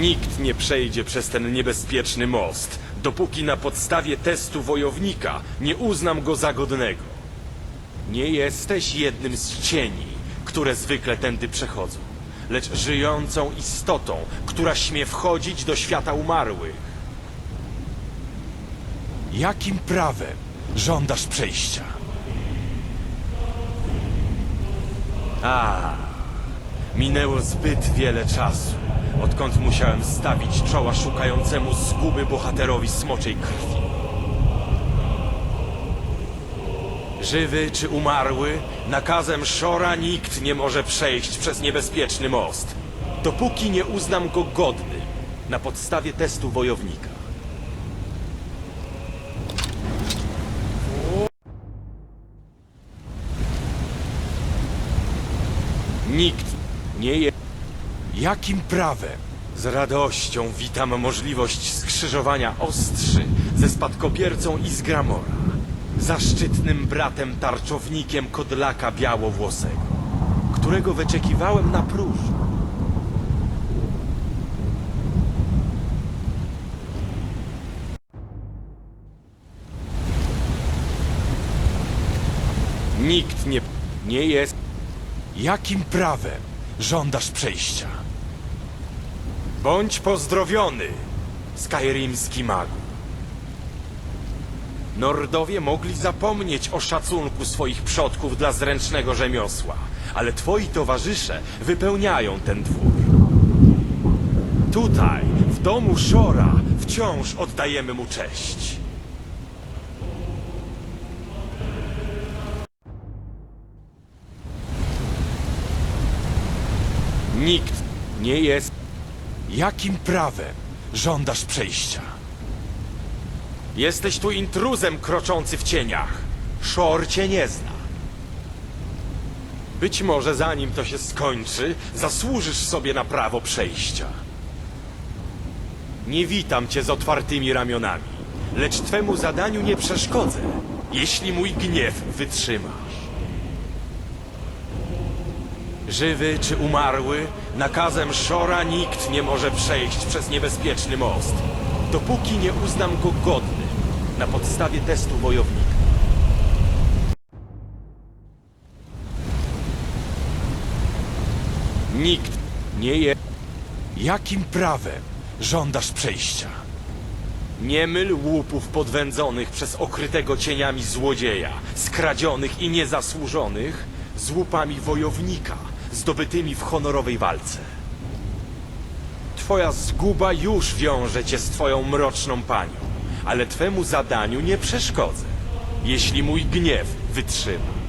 Nikt nie przejdzie przez ten niebezpieczny most, dopóki na podstawie testu wojownika nie uznam go za godnego. Nie jesteś jednym z cieni, które zwykle tędy przechodzą, lecz żyjącą istotą, która śmie wchodzić do świata umarłych. Jakim prawem żądasz przejścia? A, minęło zbyt wiele czasu, odkąd musiałem stawić czoła szukającemu zguby bohaterowi smoczej krwi. Żywy czy umarły, nakazem Szora nikt nie może przejść przez niebezpieczny most, dopóki nie uznam go godnym na podstawie testu wojownika. Nikt nie jest. Jakim prawem? Z radością witam możliwość skrzyżowania ostrzy ze spadkobiercą Izgramora, zaszczytnym bratem tarczownikiem Kodlaka Białowłosego, którego wyczekiwałem na próżno. Nikt nie, nie jest Jakim prawem żądasz przejścia? Bądź pozdrowiony, skyrimski magu. Nordowie mogli zapomnieć o szacunku swoich przodków dla zręcznego rzemiosła, ale twoi towarzysze wypełniają ten dwór. Tutaj, w domu Szora, wciąż oddajemy mu cześć. Nikt nie jest Jakim prawem żądasz przejścia? Jesteś tu intruzem kroczący w cieniach. Szor cię nie zna. Być może zanim to się skończy, zasłużysz sobie na prawo przejścia. Nie witam cię z otwartymi ramionami, lecz twemu zadaniu nie przeszkodzę, jeśli mój gniew wytrzymasz. Żywy czy umarły, nakazem Szora nikt nie może przejść przez niebezpieczny most, dopóki nie uznam go godnym na podstawie testu wojownika. Nikt nie jest. Jakim prawem żądasz przejścia? Nie myl łupów podwędzonych przez okrytego cieniami złodzieja, skradzionych i niezasłużonych, z łupami wojownika, zdobytymi w honorowej walce. Twoja zguba już wiąże cię z twoją mroczną panią, ale twemu zadaniu nie przeszkodzę, jeśli mój gniew wytrzyma.